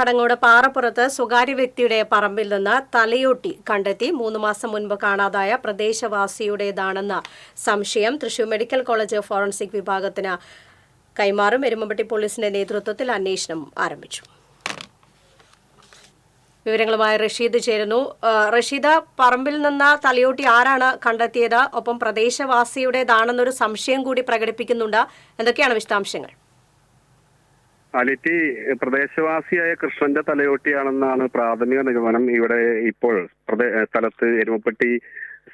കടങ്ങോട് പാറപ്പുറത്ത് സ്വകാര്യ വ്യക്തിയുടെ പറമ്പിൽ നിന്ന് തലയോട്ടി കണ്ടെത്തി മൂന്ന് മാസം മുൻപ് കാണാതായ പ്രദേശവാസിയുടേതാണെന്ന സംശയം തൃശൂർ മെഡിക്കൽ കോളേജ് ഫോറൻസിക് വിഭാഗത്തിന് കൈമാറും. എരുമമ്പട്ടി പോലീസിന്റെ നേതൃത്വത്തിൽ അന്വേഷണം ആരംഭിച്ചു. വിവരങ്ങളുമായി റഷീദ് ചേരുന്നു. റഷീദ പറമ്പിൽ നിന്ന് തലയോട്ടി ആരാണ് കണ്ടെത്തിയത്? ഒപ്പം പ്രദേശവാസിയുടേതാണെന്നൊരു സംശയം കൂടി പ്രകടിപ്പിക്കുന്നുണ്ട്. എന്തൊക്കെയാണ് വിശദാംശങ്ങൾ? അലിറ്റി പ്രദേശവാസിയായ കൃഷ്ണന്റെ തലയോട്ടിയാണെന്നാണ് പ്രാഥമിക നിഗമനം ഇവിടെ ഇപ്പോൾ സ്ഥലത്ത് എരുമപ്പെട്ടി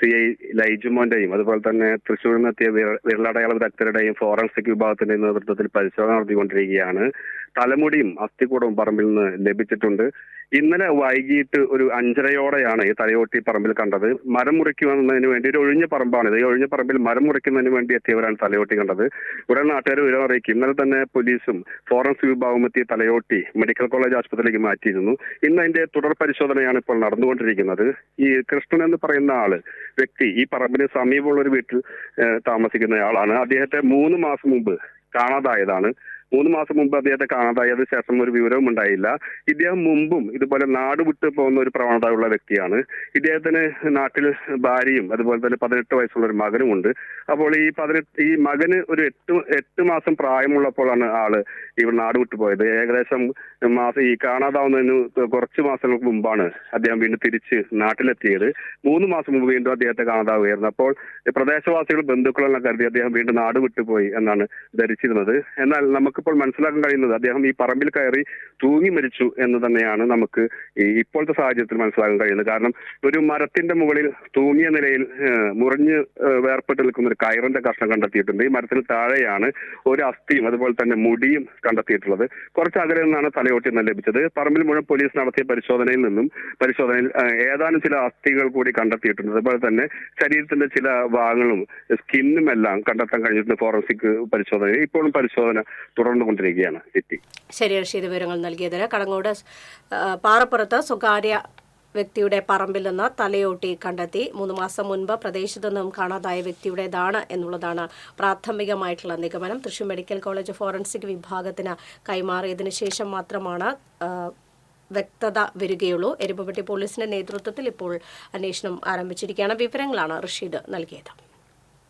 സി ഐ ലൈജുമോന്റെയും അതുപോലെ തന്നെ തൃശ്ശൂരിൽ നിന്നെത്തിയ വിര- വിരലടയാള വിദഗ്ധരുടെയും ഫോറൻസിക് വിഭാഗത്തിന്റെയും നേതൃത്വത്തിൽ പരിശോധന നടത്തിക്കൊണ്ടിരിക്കുകയാണ്. തലമുടിയും അസ്ഥികൂടവും പറമ്പിൽ നിന്ന് ലഭിച്ചിട്ടുണ്ട്. ഇന്നലെ വൈകിട്ട് ഒരു അഞ്ചരയോടെയാണ് ഈ തലയോട്ടി പറമ്പിൽ കണ്ടത്. മരം മുറിക്കുന്നതിന് വേണ്ടി ഒരു ഒഴിഞ്ഞ പറമ്പാണിത് ഈ ഒഴിഞ്ഞ പറമ്പിൽ മരം മുറിക്കുന്നതിന് വേണ്ടി എത്തിയവരാണ് തലയോട്ടി കണ്ടത്. ഉടൻ നാട്ടുകാർ വിവരം അറിയിക്കും. ഇന്നലെ തന്നെ പോലീസും ഫോറൻസിക് വിഭാഗവും എത്തിയ തലയോട്ടി മെഡിക്കൽ കോളേജ് ആശുപത്രിയിലേക്ക് മാറ്റിയിരുന്നു. ഇന്ന് അതിന്റെ തുടർ പരിശോധനയാണ് ഇപ്പോൾ നടന്നുകൊണ്ടിരിക്കുന്നത്. ഈ കൃഷ്ണൻ എന്ന് പറയുന്ന ആൾ വ്യക്തി ഈ പറമ്പിന് സമീപമുള്ള ഒരു വീട്ടിൽ താമസിക്കുന്ന താമസിക്കുന്നയാളാണ് അദ്ദേഹത്തെ മൂന്ന് മാസം മുമ്പ് കാണാതായതാണ്. മൂന്ന് മാസം മുമ്പ് അദ്ദേഹത്തെ കാണാതായത് ശേഷം ഒരു വിവരവും ഉണ്ടായില്ല. ഇദ്ദേഹം മുമ്പും ഇതുപോലെ നാട് വിട്ടു പോകുന്ന ഒരു പ്രവണത ഉള്ള വ്യക്തിയാണ്. ഇദ്ദേഹത്തിന് നാട്ടിൽ ഭാര്യയും അതുപോലെ തന്നെ പതിനെട്ട് വയസ്സുള്ള ഒരു മകനും ഉണ്ട്. അപ്പോൾ ഈ പതിനെട്ട് ഈ മകന് ഒരു എട്ട് എട്ട് മാസം പ്രായമുള്ളപ്പോഴാണ് ആൾ ഇവിടെ നാട് വിട്ടു പോയത്. ഏകദേശം മാസം ഈ കാണാതാവുന്നതിന് കുറച്ച് മാസങ്ങൾക്ക് മുമ്പാണ് അദ്ദേഹം വീണ്ടും തിരിച്ച് നാട്ടിലെത്തിയത്. മൂന്ന് മാസം മുമ്പ് വീണ്ടും അദ്ദേഹത്തെ കാണാതാവുകയായിരുന്നു. അപ്പോൾ പ്രദേശവാസികൾ ബന്ധുക്കളെല്ലാം കരുതി അദ്ദേഹം വീണ്ടും നാട് വിട്ടുപോയി എന്നാണ് ധരിച്ചിരുന്നത്. എന്നാൽ നമുക്കിപ്പോൾ മനസ്സിലാക്കാൻ കഴിയുന്നത് അദ്ദേഹം ഈ പറമ്പിൽ കയറി തൂങ്ങി മരിച്ചു എന്ന് തന്നെയാണ് നമുക്ക് ഇപ്പോഴത്തെ സാഹചര്യത്തിൽ മനസ്സിലാക്കാൻ കഴിയുന്നത്. കാരണം ഒരു മരത്തിന്റെ മുകളിൽ തൂങ്ങിയ നിലയിൽ മുറിഞ്ഞ് വേർപെട്ട് നിൽക്കുന്ന ഒരു കയറിന്റെ കഷ്ണം കണ്ടെത്തിയിട്ടുണ്ട്. ഈ മരത്തിന് താഴെയാണ് ഒരു അസ്ഥിയും അതുപോലെ തന്നെ മുടിയും കണ്ടെത്തിയിട്ടുള്ളത്. കുറച്ച് അകലെ നിന്നാണ് തലയോട്ടി നിന്ന് ലഭിച്ചത് പറമ്പിൽ മുഴുവൻ പോലീസ് നടത്തിയ പരിശോധനയിൽ നിന്നും പരിശോധനയിൽ ഏതാനും ചില അസ്ഥികൾ കൂടി കണ്ടെത്തിയിട്ടുണ്ട്. അതുപോലെ തന്നെ ശരീരത്തിന്റെ ചില ഭാഗങ്ങളും സ്കിന്നും എല്ലാം കണ്ടെത്താൻ കഴിഞ്ഞിട്ടുണ്ട് ഫോറൻസിക് പരിശോധനയിൽ. ഇപ്പോഴും പരിശോധന തുടർന്നുകൊണ്ടിരിക്കുകയാണ് സിറ്റി. ശരി റഷീദ് വിവരങ്ങൾ നൽകിയതിന്. കടങ്ങോട് പാറപ്പുറത്ത് സ്വകാര്യ വ്യക്തിയുടെ പറമ്പിൽ നിന്ന് തലയോട്ടി കണ്ടെത്തി. മൂന്ന് മാസം മുൻപ് പ്രദേശത്തു നിന്നും കാണാതായ വ്യക്തിയുടേതാണ് എന്നുള്ളതാണ് പ്രാഥമികമായിട്ടുള്ള നിഗമനം. തൃശൂർ മെഡിക്കൽ കോളേജ് ഫോറൻസിക് വിഭാഗത്തിന് കൈമാറിയതിനു ശേഷം മാത്രമാണ് വ്യക്തത വരികയുള്ളൂ. എരുമപ്പെട്ടി പോലീസിന്റെ നേതൃത്വത്തിൽ ഇപ്പോൾ അന്വേഷണം ആരംഭിച്ചിരിക്കുകയാണ്. വിവരങ്ങളാണ് റഷീദ് നൽകിയത്.